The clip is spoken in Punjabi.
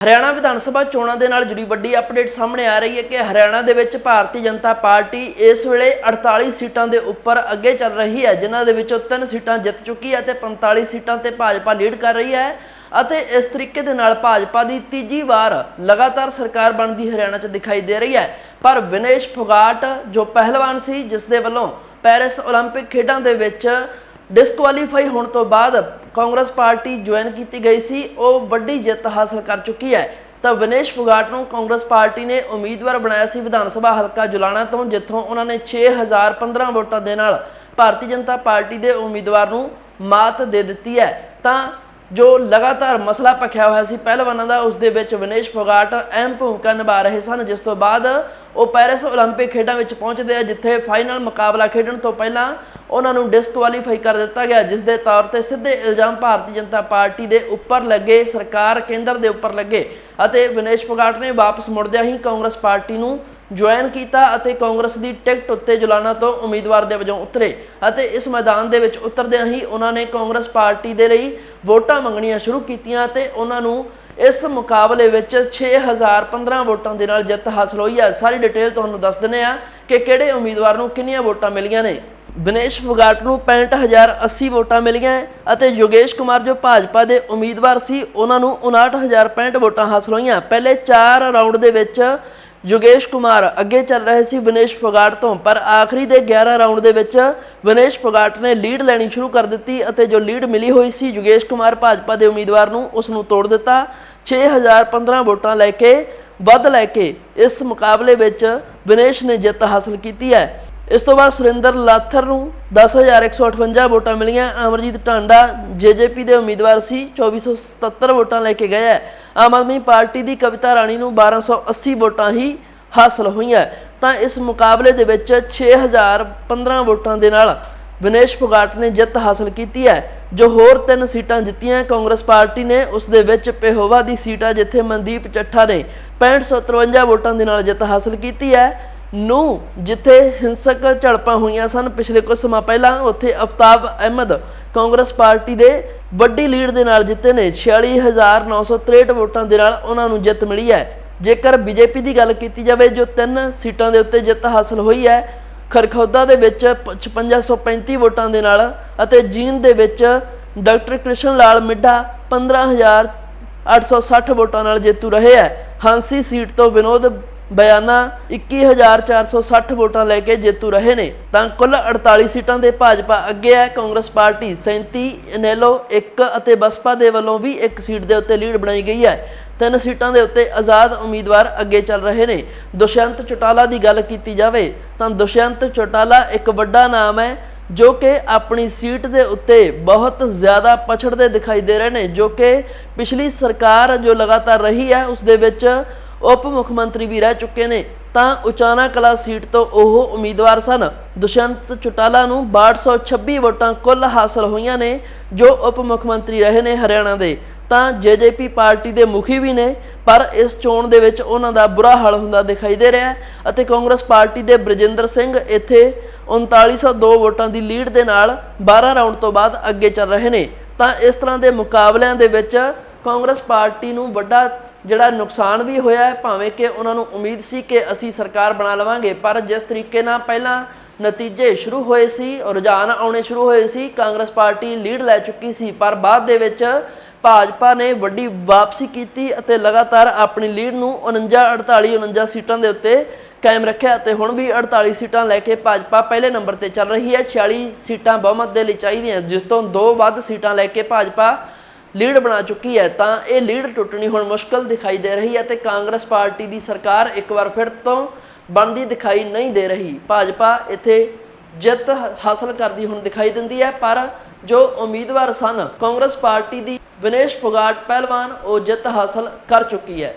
ਹਰਿਆਣਾ ਵਿਧਾਨ ਸਭਾ ਚੋਣਾਂ ਦੇ ਨਾਲ ਜੁੜੀ ਵੱਡੀ ਅਪਡੇਟ ਸਾਹਮਣੇ ਆ ਰਹੀ ਹੈ ਕਿ ਹਰਿਆਣਾ ਦੇ ਵਿੱਚ ਭਾਰਤੀ ਜਨਤਾ ਪਾਰਟੀ ਇਸ ਵੇਲੇ 48 ਸੀਟਾਂ ਦੇ ਉੱਪਰ ਅੱਗੇ ਚੱਲ ਰਹੀ ਹੈ ਜਿਨ੍ਹਾਂ ਦੇ ਵਿੱਚੋਂ 3 ਸੀਟਾਂ ਜਿੱਤ ਚੁੱਕੀ ਹੈ ਤੇ 45 ਸੀਟਾਂ ਤੇ ਭਾਜਪਾ ਲੀਡ ਕਰ ਰਹੀ ਹੈ ਅਤੇ ਇਸ ਤਰੀਕੇ ਦੇ ਨਾਲ ਭਾਜਪਾ ਦੀ ਤੀਜੀ ਵਾਰ ਲਗਾਤਾਰ ਸਰਕਾਰ ਬਣਦੀ ਹਰਿਆਣਾ 'ਚ ਦਿਖਾਈ ਦੇ ਰਹੀ ਹੈ ਪਰ ਵਿਨੇਸ਼ ਫੋਗਾਟ ਜੋ ਪਹਿਲਵਾਨ ਸੀ ਜਿਸ ਦੇ ਵੱਲੋਂ ਪੈਰਿਸ 올림픽 ਖੇਡਾਂ ਦੇ ਵਿੱਚ ਡਿਸਕੁਆਲੀਫਾਈ ਹੋਣ ਤੋਂ ਬਾਅਦ ਕਾਂਗਰਸ ਪਾਰਟੀ ਜੁਆਇਨ ਕੀਤੀ ਗਈ ਸੀ, ਉਹ ਵੱਡੀ ਜਿੱਤ ਹਾਸਲ ਕਰ ਚੁੱਕੀ ਹੈ। ਤਾਂ ਵਿਨੇਸ਼ ਫੁਗਾਟ ਨੂੰ ਕਾਂਗਰਸ ਪਾਰਟੀ ਨੇ ਉਮੀਦਵਾਰ ਬਣਾਇਆ ਸੀ ਵਿਧਾਨ ਸਭਾ ਹਲਕਾ ਜੁਲਾਣਾ ਤੋਂ, ਜਿੱਥੋਂ ਉਹਨਾਂ ਨੇ 6015 ਵੋਟਾਂ ਦੇ ਨਾਲ ਭਾਰਤੀ ਜਨਤਾ ਪਾਰਟੀ ਦੇ ਉਮੀਦਵਾਰ ਨੂੰ ਮਾਤ ਦੇ ਦਿੱਤੀ ਹੈ। ਤਾਂ ਜੋ ਲਗਾਤਾਰ ਮਸਲਾ ਭਖਿਆ ਹੋਇਆ ਸੀ ਪਹਿਲਵਾਨਾਂ ਦਾ ਉਸ ਦੇ ਵਿੱਚ ਵਿਨੇਸ਼ ਫੋਗਾਟ ਅਹਿਮ ਭੂਮਿਕਾ ਨਿਭਾ ਰਹੇ ਸਨ ਜਿਸ ਤੋਂ ਬਾਅਦ ਉਹ ਪੈਰਿਸ 올림픽 ਖੇਡਾਂ ਵਿੱਚ ਪਹੁੰਚਦੇ ਆ ਜਿੱਥੇ ਫਾਈਨਲ ਮੁਕਾਬਲਾ ਖੇਡਣ ਤੋਂ ਪਹਿਲਾਂ ਉਹਨਾਂ ਨੂੰ ਡਿਸਕੁਆਲੀਫਾਈ ਕਰ ਦਿੱਤਾ ਗਿਆ ਜਿਸ ਦੇ ਤੌਰ ਤੇ ਸਿੱਧੇ ਇਲਜ਼ਾਮ ਭਾਰਤੀ ਜਨਤਾ ਪਾਰਟੀ ਦੇ ਉੱਪਰ ਲੱਗੇ ਸਰਕਾਰ ਕੇਂਦਰ ਦੇ ਉੱਪਰ ਲੱਗੇ ਅਤੇ ਵਿਨੇਸ਼ ਫੋਗਾਟ ਨੇ ਵਾਪਸ ਮੁੜਦਿਆਂ ਹੀ ਕਾਂਗਰਸ ਪਾਰਟੀ ਨੂੰ ਜੁਆਇਨ ਕੀਤਾ ਅਤੇ ਕਾਂਗਰਸ ਦੀ ਟਿਕਟ ਉੱਤੇ ਜੁਲਾਨਾ ਤੋਂ ਉਮੀਦਵਾਰ ਦੇ ਵਜੋਂ ਉਤਰੇ ਅਤੇ ਇਸ ਮੈਦਾਨ ਦੇ ਵਿੱਚ ਉਤਰਦਿਆਂ ਹੀ ਉਹਨਾਂ ਨੇ ਕਾਂਗਰਸ ਪਾਰਟੀ ਦੇ ਲਈ ਵੋਟਾਂ ਮੰਗਣੀਆਂ ਸ਼ੁਰੂ ਕੀਤੀਆਂ ਤੇ ਉਹਨਾਂ ਨੂੰ ਇਸ ਮੁਕਾਬਲੇ ਵਿੱਚ 6015 ਵੋਟਾਂ ਦੇ ਨਾਲ ਜਿੱਤ ਹਾਸਲ ਹੋਈ ਹੈ। ਸਾਰੀ ਡਿਟੇਲ ਤੁਹਾਨੂੰ ਦੱਸ ਦਿੰਨੇ ਆ ਕਿ ਕਿਹੜੇ ਉਮੀਦਵਾਰ ਨੂੰ ਕਿੰਨੀਆਂ ਵੋਟਾਂ ਮਿਲੀਆਂ ਨੇ। ਵਿਨੇਸ਼ ਫੋਗਾਟ ਨੂੰ 65080 ਵੋਟਾਂ ਮਿਲੀਆਂ ਅਤੇ ਯੋਗੇਸ਼ ਕੁਮਾਰ ਜੋ ਭਾਜਪਾ ਦੇ ਉਮੀਦਵਾਰ ਸੀ, ਉਹਨਾਂ ਨੂੰ 59065 ਵੋਟਾਂ ਹਾਸਲ ਹੋਈਆਂ। ਪਹਿਲੇ 4 ਰਾਊਂਡ ਦੇ ਵਿੱਚ ਯੋਗੇਸ਼ ਕੁਮਾਰ, ਅੱਗੇ ਚੱਲ ਰਹੇ ਸੀ ਵਿਨੇਸ਼ ਫੋਗਾਟ ਤੋਂ, ਪਰ ਆਖਰੀ ਦੇ 11 ਰਾਊਂਡ ਦੇ ਵਿੱਚ ਵਿਨੇਸ਼ ਫੋਗਾਟ ਨੇ ਲੀਡ ਲੈਣੀ ਸ਼ੁਰੂ ਕਰ ਦਿੱਤੀ ਅਤੇ ਜੋ ਲੀਡ ਮਿਲੀ ਹੋਈ ਸੀ, ਯੋਗੇਸ਼ ਕੁਮਾਰ ਭਾਜਪਾ ਦੇ ਉਮੀਦਵਾਰ ਨੂੰ ਉਸ ਨੂੰ ਤੋੜ ਦਿੱਤਾ। 6015 ਵੋਟਾਂ ਲੈ ਕੇ, ਵੱਧ ਲੈ ਕੇ ਇਸ ਮੁਕਾਬਲੇ ਵਿੱਚ ਵਿਨੇਸ਼ ਨੇ ਜਿੱਤ ਹਾਸਲ ਕੀਤੀ ਹੈ। ਇਸ ਤੋਂ ਬਾਅਦ ਸੁਰਿੰਦਰ ਲਾਥਰ ਨੂੰ 10158 ਵੋਟਾਂ ਮਿਲੀਆਂ। ਅਮਰਜੀਤ ਟਾਂਡਾ ਜੇਜੇਪੀ ਦੇ ਉਮੀਦਵਾਰ ਸੀ 2477 ਵੋਟਾਂ ਲੈ ਕੇ ਗਏ ਹੈ। ਆਮ ਆਦਮੀ ਪਾਰਟੀ ਦੀ ਕਵਿਤਾ ਰਾਣੀ ਨੂੰ 1280 ਵੋਟਾਂ ਹੀ ਹਾਸਲ ਹੋਈਆਂ। ਤਾਂ ਇਸ ਮੁਕਾਬਲੇ ਦੇ ਵਿੱਚ 6015 ਵੋਟਾਂ ਦੇ ਨਾਲ ਵਿਨੇਸ਼ ਫੋਗਾਟ ਨੇ ਜਿੱਤ ਹਾਸਲ ਕੀਤੀ ਹੈ, ਜੋ ਹੋਰ ਤਿੰਨ ਸੀਟਾਂ ਜਿੱਤੀਆਂ। ਕਾਂਗਰਸ ਪਾਰਟੀ ਨੇ ਉਸ ਦੇ ਵਿੱਚ ਪੇਹੋਵਾ ਦੀ ਸੀਟ ਆ, ਜਿੱਥੇ ਮਨਦੀਪ ਚੱਠਾ ਨੇ 6553 ਵੋਟਾਂ ਦੇ ਨਾਲ ਜਿੱਤ ਹਾਸਲ ਕੀਤੀ ਹੈ। ਨੂੰ ਜਿੱਥੇ ਹਿੰਸਕ ਝੜਪਾਂ ਹੋਈਆਂ ਸਨ, ਪਿਛਲੇ ਕੁਝ ਸਮਾਂ ਪਹਿਲਾਂ ਉੱਥੇ ਅਫਤਾਬ ਅਹਿਮਦ ਕਾਂਗਰਸ ਪਾਰਟੀ ਦੇ ਵੱਡੀ ਲੀਡ ਦੇ ਨਾਲ ਜਿੱਤੇ ਨੇ। 46963 ਵੋਟਾਂ ਦੇ ਨਾਲ ਉਹਨਾਂ ਨੂੰ ਜਿੱਤ ਮਿਲੀ ਹੈ। ਜੇਕਰ ਬੀਜੇਪੀ ਦੀ ਗੱਲ ਕੀਤੀ ਜਾਵੇ, ਜੋ ਤਿੰਨ ਸੀਟਾਂ ਦੇ ਉੱਤੇ ਜਿੱਤ ਹਾਸਲ ਹੋਈ ਹੈ, ਖਰਖੌਦਾ ਦੇ ਵਿੱਚ 5535 ਵੋਟਾਂ ਦੇ ਨਾਲ ਅਤੇ ਜੀਨ ਦੇ ਵਿੱਚ ਡਾਕਟਰ ਕ੍ਰਿਸ਼ਨ ਲਾਲ ਮਿੱਢਾ 15860 ਵੋਟਾਂ ਨਾਲ ਜੇਤੂ ਰਹੇ ਹੈ। ਹਾਂਸੀ ਸੀਟ ਤੋਂ ਵਿਨੋਦ ਬਿਆਨਾ 21460 ਵੋਟਾਂ ਲੈ ਕੇ ਜੇਤੂ ਰਹੇ ਨੇ। ਤਾਂ ਕੁੱਲ 48 ਸੀਟਾਂ ਦੇ ਭਾਜਪਾ ਅੱਗੇ ਹੈ, ਕਾਂਗਰਸ ਪਾਰਟੀ 37 ਇਨੈਲੋ 1 ਅਤੇ ਬਸਪਾ ਦੇ ਵੱਲੋਂ ਵੀ ਇੱਕ ਸੀਟ ਦੇ ਉੱਤੇ ਲੀਡ ਬਣਾਈ ਗਈ ਹੈ। ਤਿੰਨ ਸੀਟਾਂ ਦੇ ਉੱਤੇ ਆਜ਼ਾਦ ਉਮੀਦਵਾਰ ਅੱਗੇ ਚੱਲ ਰਹੇ ਨੇ। ਦੁਸ਼ਯੰਤ ਚੌਟਾਲਾ ਦੀ ਗੱਲ ਕੀਤੀ ਜਾਵੇ ਤਾਂ ਦੁਸ਼ਯੰਤ ਚੌਟਾਲਾ ਇੱਕ ਵੱਡਾ ਨਾਮ ਹੈ, ਜੋ ਕਿ ਆਪਣੀ ਸੀਟ ਦੇ ਉੱਤੇ ਬਹੁਤ ਜ਼ਿਆਦਾ ਪਛੜਦੇ ਦਿਖਾਈ ਦੇ ਰਹੇ ਨੇ, ਜੋ ਕਿ ਪਿਛਲੀ ਸਰਕਾਰ ਜੋ ਲਗਾਤਾਰ ਰਹੀ ਹੈ, ਉਸ ਦੇ ਵਿੱਚ ਉਪ ਮੁੱਖ ਮੰਤਰੀ ਵੀ ਰਹਿ ਚੁੱਕੇ ਨੇ, ਤਾਂ ਉਚਾਨਾ ਕਲਾ ਸੀਟ ਤੋਂ ਉਹ ਉਮੀਦਵਾਰ ਸਨ। ਦੁਸ਼ਯੰਤ ਚੁਟਾਲਾ ਨੂੰ 6226 ਵੋਟਾਂ ਕੁੱਲ ਹਾਸਲ ਹੋਈਆਂ ਨੇ, ਜੋ ਉਪ ਮੁੱਖ ਮੰਤਰੀ ਰਹੇ ਨੇ ਹਰਿਆਣਾ ਦੇ। ਤਾਂ ਜੇਜੇਪੀ ਪਾਰਟੀ ਦੇ ਮੁਖੀ ਵੀ ਨੇ, ਪਰ ਇਸ ਚੋਣ ਦੇ ਵਿੱਚ ਉਹਨਾਂ ਦਾ ਬੁਰਾ ਹਾਲ ਹੁੰਦਾ ਦਿਖਾਈ ਦੇ ਰਿਹਾ ਅਤੇ ਕਾਂਗਰਸ ਪਾਰਟੀ ਦੇ ਬ੍ਰਜਿੰਦਰ ਸਿੰਘ ਇੱਥੇ 3902 ਵੋਟਾਂ ਦੀ ਲੀਡ ਦੇ ਨਾਲ 12 ਰਾਊਂਡ ਤੋਂ ਬਾਅਦ ਅੱਗੇ ਚੱਲ ਰਹੇ ਨੇ। ਤਾਂ ਇਸ ਤਰ੍ਹਾਂ ਦੇ ਮੁਕਾਬਲਿਆਂ ਦੇ ਵਿੱਚ ਕਾਂਗਰਸ ਪਾਰਟੀ ਨੂੰ ਵੱਡਾ ਜਿਹੜਾ ਨੁਕਸਾਨ ਵੀ ਹੋਇਆ ਹੈ, ਭਾਵੇਂ ਕਿ ਉਹਨਾਂ ਨੂੰ ਉਮੀਦ ਸੀ ਕਿ ਅਸੀਂ ਸਰਕਾਰ ਬਣਾ ਲਵਾਂਗੇ, ਪਰ ਜਿਸ ਤਰੀਕੇ ਨਾਲ ਪਹਿਲਾਂ ਨਤੀਜੇ ਸ਼ੁਰੂ ਹੋਏ ਸੀ ਰੁਝਾਨ ਆਉਣੇ ਸ਼ੁਰੂ ਹੋਏ ਸੀ, ਕਾਂਗਰਸ ਪਾਰਟੀ ਲੀਡ ਲੈ ਚੁੱਕੀ ਸੀ, ਪਰ ਬਾਅਦ ਦੇ ਵਿੱਚ ਭਾਜਪਾ ਨੇ ਵੱਡੀ ਵਾਪਸੀ ਕੀਤੀ ਅਤੇ ਲਗਾਤਾਰ ਆਪਣੀ ਲੀਡ ਨੂੰ 49 48 49 ਸੀਟਾਂ ਦੇ ਉੱਤੇ ਕਾਇਮ ਰੱਖਿਆ ਤੇ ਹੁਣ ਵੀ 48 ਸੀਟਾਂ ਲੈ ਕੇ ਭਾਜਪਾ ਪਹਿਲੇ ਨੰਬਰ ਤੇ ਚੱਲ ਰਹੀ ਹੈ। 46 ਸੀਟਾਂ ਬਹੁਮਤ ਦੇ ਲਈ ਚਾਹੀਦੀਆਂ, ਜਿਸ ਤੋਂ ਦੋ ਵੱਧ ਸੀਟਾਂ ਲੈ ਕੇ ਭਾਜਪਾ ਲੀਡ ਬਣਾ ਚੁੱਕੀ ਹੈ, ਤਾਂ ਇਹ ਲੀਡ ਟੁੱਟਣੀ ਹੁਣ ਮੁਸ਼ਕਲ ਦਿਖਾਈ ਦੇ ਰਹੀ ਹੈ ਤੇ ਕਾਂਗਰਸ ਪਾਰਟੀ ਦੀ ਸਰਕਾਰ ਇੱਕ ਵਾਰ ਫਿਰ ਤੋਂ ਬਣਦੀ ਦਿਖਾਈ ਨਹੀਂ ਦੇ ਰਹੀ। ਭਾਜਪਾ ਇੱਥੇ ਜਿੱਤ ਹਾਸਲ ਕਰਦੀ ਹੁਣ ਦਿਖਾਈ ਦਿੰਦੀ ਹੈ, ਪਰ ਜੋ ਉਮੀਦਵਾਰ ਸਨ, ਕਾਂਗਰਸ ਪਾਰਟੀ ਦੀ ਵਿਨੇਸ਼ ਫੋਗਾਟ ਪਹਿਲਵਾਨ, ਉਹ ਜਿੱਤ ਹਾਸਲ ਕਰ ਚੁੱਕੀ ਹੈ।